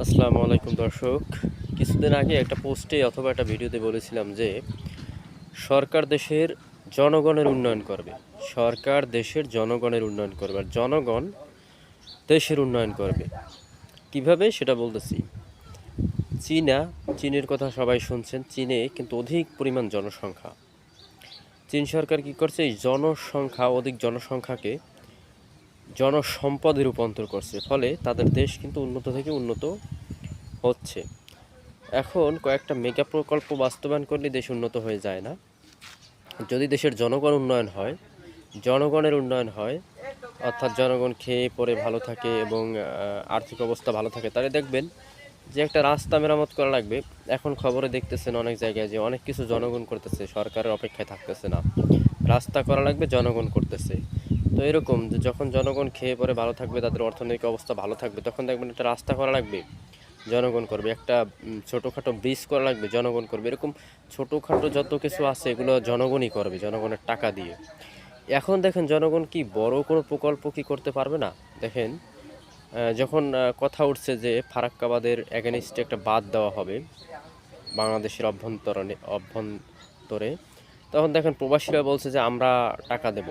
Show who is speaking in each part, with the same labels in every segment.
Speaker 1: আসসালামু আলাইকুম দর্শক। কিছুদিন আগে একটা পোস্টে অথবা একটা ভিডিওতে বলেছিলাম যে, সরকার দেশের জনগণের উন্নয়ন করবে। সরকার দেশের জনগণের উন্নয়ন করবে আর জনগণ দেশের উন্নয়ন করবে। কীভাবে সেটা বলতেছি? চীনা, চীনের কথা সবাই শুনছেন। চীনে কিন্তু অধিক পরিমাণ জনসংখ্যা। চীন সরকার কি করছে? এই জনসংখ্যা, অধিক জনসংখ্যাকে জনসম্পদে রূপান্তর করছে, ফলে তাদের দেশ কিন্তু উন্নত থেকে উন্নত হচ্ছে। এখন কয়েকটা মেগা প্রকল্প বাস্তবায়ন করলে দেশ উন্নত হয়ে যায় না। যদি দেশের জনগণ উন্নয়ন হয়, জনগণের উন্নয়ন হয়, অর্থাৎ জনগণ খেয়ে পরে ভালো থাকে এবং আর্থিক অবস্থা ভালো থাকে, তাহলে দেখবেন যে একটা রাস্তা মেরামত করা লাগবে। এখন খবরে দেখতেছেন অনেক জায়গায় যে অনেক কিছু জনগণ করতেছে, সরকারের অপেক্ষায় থাকতেছে না। রাস্তা করা লাগবে, জনগণ করতেছে। তো এরকম যে যখন জনগণ খেয়ে পরে ভালো থাকবে, তাদের অর্থনৈতিক অবস্থা ভালো থাকবে, তখন দেখবেন একটা রাস্তা করা লাগবে, জনগণ করবে, একটা ছোটোখাটো ব্রিজ করা লাগবে, জনগণ করবে। এরকম ছোটোখাটো যত কিছু আছে, এগুলো জনগণই করবে, জনগণের টাকা দিয়ে। এখন দেখেন জনগণ কি বড় কোনো প্রকল্প কি করতে পারবে না? দেখেন যখন কথা উঠছে যে ফারাক্কাবাদের এগেনিস্টে একটা বাদ দেওয়া হবে, বাংলাদেশের অভ্যন্তরণে, অভ্যন্তরে, তখন দেখেন প্রবাসীরা বলছে যে আমরা টাকা দেব।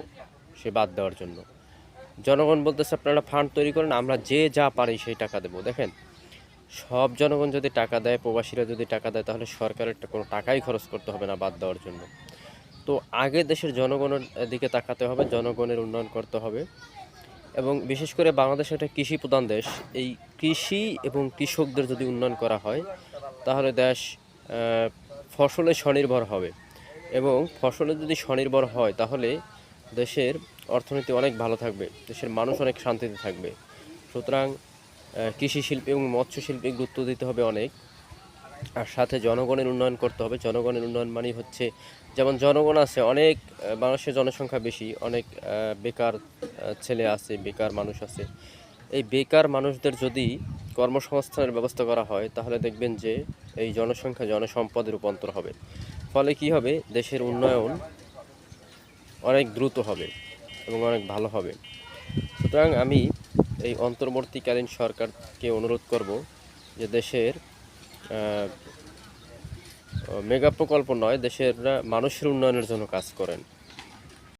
Speaker 1: সে বাদ দেওয়ার জন্য। জনগণ বলতেছে, আপনারা ফান্ড তৈরি করেন, আমরা যে যা পারি সেই টাকা দেব। দেখেন, সব জনগণ যদি টাকা দেয়, প্রবাসীরা যদি টাকা দেয়, তাহলে সরকারের কোনো টাকাই খরচ করতে হবে না বাদ দেওয়ার জন্য। তো আগে দেশের জনগণের দিকে তাকাতে হবে, জনগণের উন্নয়ন করতে হবে। এবং বিশেষ করে বাংলাদেশ একটা কৃষি প্রধান দেশ। এই কৃষি এবং কৃষকদের যদি উন্নয়ন করা হয়, তাহলে দেশ ফসলে স্বনির্ভর হবে। এবং ফসলে যদি স্বনির্ভর হয়, তাহলে দেশের অর্থনীতি অনেক ভালো থাকবে, দেশের মানুষ অনেক শান্তিতে থাকবে। সুতরাং কৃষি শিল্পী এবং মৎস্য শিল্পে গুরুত্ব দিতে হবে অনেক। আর সাথে জনগণের উন্নয়ন করতে হবে। জনগণের উন্নয়ন মানেই হচ্ছে, যেমন জনগণ আছে, অনেক মানুষের জনসংখ্যা বেশি, অনেক বেকার ছেলে আছে, বেকার মানুষ আছে। এই বেকার মানুষদের যদি কর্মসংস্থানের ব্যবস্থা করা হয়, তাহলে দেখবেন যে এই জনসংখ্যা জনসম্পদে রূপান্তর হবে। ফলে কি হবে? দেশের উন্নয়ন অনেক দ্রুত হবে এবং অনেক ভালো হবে। সুতরাং আমি এই অন্তর্বর্তীকালীন সরকারকে অনুরোধ করব যে দেশের মেগা প্রকল্প নয় দেশের মানুষের উন্নয়নের জন্য কাজ করেন।